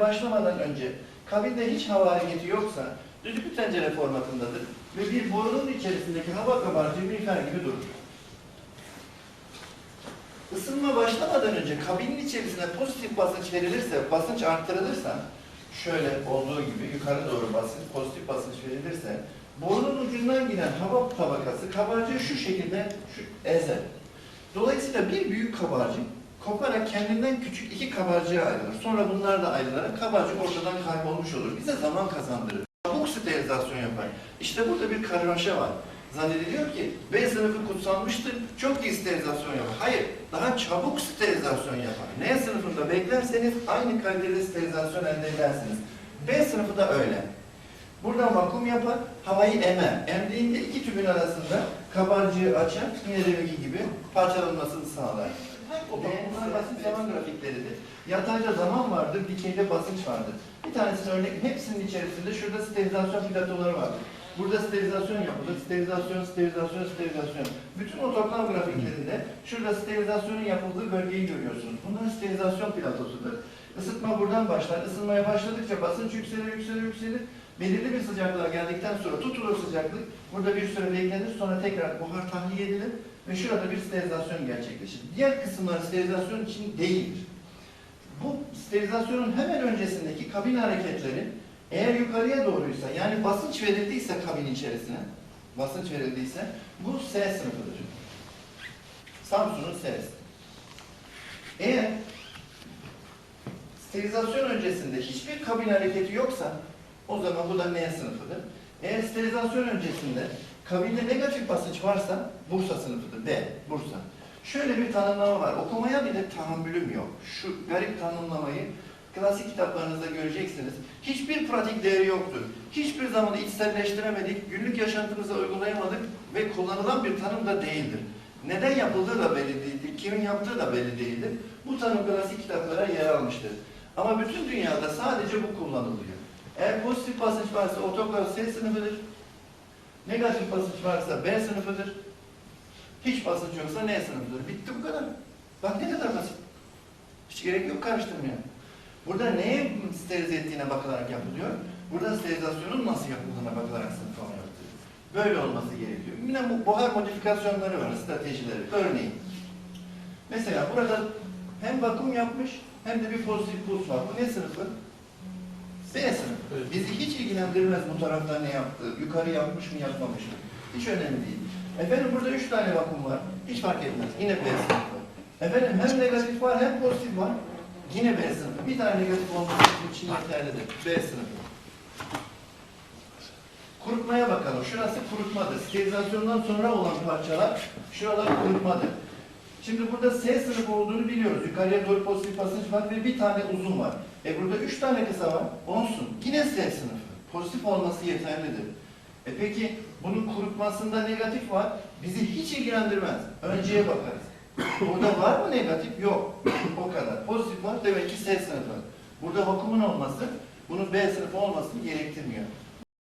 başlamadan önce kabinde hiç hava hareketi yoksa düdüklü tencere formatındadır ve bir borunun içerisindeki hava kabarcığı miğfer gibi durur. Isınma başlamadan önce kabinin içerisine pozitif basınç verilirse, basınç arttırılırsa, şöyle olduğu gibi yukarı doğru basınç, pozitif basınç verilirse, borunun ucundan giden hava tabakası kabarcığı şu şekilde şu ezer. Dolayısıyla bir büyük kabarcık koparak kendinden küçük iki kabarcığa ayrılır. Sonra bunlar da ayrılarak kabarcık ortadan kaybolmuş olur. Bize zaman kazandırır. Çabuk sterilizasyon yapar. İşte burada bir karmaşa var. Zannediliyor ki B sınıfı kutsanmıştır, çok iyi sterilizasyon yapar. Hayır, daha çabuk sterilizasyon yapar. N sınıfında beklerseniz aynı kalitede sterilizasyon elde edersiniz. B sınıfı da öyle. Buradan vakum yapar, havayı emer. Emdiğinde iki tübün arasında kabarcığı açar, yine gibi parçalanmasını sağlar. Bunlar basit zaman grafikleridir. Yatayda zaman vardır, dikeyde basınç vardır. Bir tanesini örnek, hepsinin içerisinde şurada sterilizasyon platoları vardır. Burada sterilizasyon yapılır, sterilizasyon, sterilizasyon, sterilizasyon. Bütün o toplam grafiklerinde şurada sterilizasyonun yapıldığı bölgeyi görüyorsunuz. Bunlar sterilizasyon platosudur. Isıtma buradan başlar. Isınmaya başladıkça basınç yükselir, yükselir, yükselir. Belirli bir sıcaklığa geldikten sonra tutulur sıcaklık. Burada bir süre beklenir, sonra tekrar buhar tahliye edilir ve şurada bir sterilizasyon gerçekleşir. Diğer kısımlar sterilizasyon için değildir. Bu sterilizasyonun hemen öncesindeki kabin hareketleri eğer yukarıya doğruysa yani basınç verildiyse kabin içerisine basınç verildiyse bu S sınıfıdır. Samsun'un S'si. Eğer sterilizasyon öncesinde hiçbir kabin hareketi yoksa o zaman bu da N sınıfıdır. Eğer sterilizasyon öncesinde kabinde negatif basınç varsa Bursa sınıfıdır. D, Bursa. Şöyle bir tanımlama var. Okumaya bile tahammülüm yok. Şu garip tanımlamayı klasik kitaplarınızda göreceksiniz. Hiçbir pratik değeri yoktur. Hiçbir zaman içselleştiremedik, günlük yaşantımıza uygulayamadık ve kullanılan bir tanım da değildir. Neden yapıldığı da belli değildir, kimin yaptığı da belli değildir. Bu tanım klasik kitaplara yer almıştır. Ama bütün dünyada sadece bu kullanılıyor. Eğer pozitif basınç varsa otoklav S sınıfıdır. Negatif basınç varsa B sınıfıdır. Hiç basınç yoksa N sınıfıdır. Bitti bu kadar. Bak ne kadar basit. Hiç gerek yok karıştırmaya. Burada neye sterilize ettiğine bakılarak yapılıyor. Burada sterilizasyonun nasıl yapıldığına bakılarak sınıflama yapılıyor. Böyle olması gerekiyor. Yine bu buhar modifikasyonları var, stratejileri. Örneğin, mesela burada hem vakum yapmış hem de bir pozitif buz var. Bu ne sınıfı? B sınıfı. Bizi hiç ilgilendirmez bu tarafta ne yaptı, yukarı yapmış mı yapmamış mı. Hiç önemli değil. Efendim burada üç tane vakum var. Hiç fark etmez. Yine B sınıfı. Efendim hem negatif var hem pozitif var. Yine B sınıfı. Bir tane negatif olması için yeterlidir. B sınıfı. Kurutmaya bakalım. Şurası kurutmadır. Sterilizasyondan sonra olan parçalar şuralar kurutmadır. Şimdi burada S sınıfı olduğunu biliyoruz. Yukarıya doğru pozitif basınç var ve bir tane uzun var. E burada üç tane kısa var. Olsun. Yine S sınıfı. Pozitif olması yeterlidir. E peki bunun kurutmasında negatif var. Bizi hiç ilgilendirmez. Önceye bakarız. Burada var mı negatif? Yok. O kadar. Pozitif var. Demek ki S sınıfı. Burada vakumun olması bunun B sınıfı olmasını gerektirmiyor.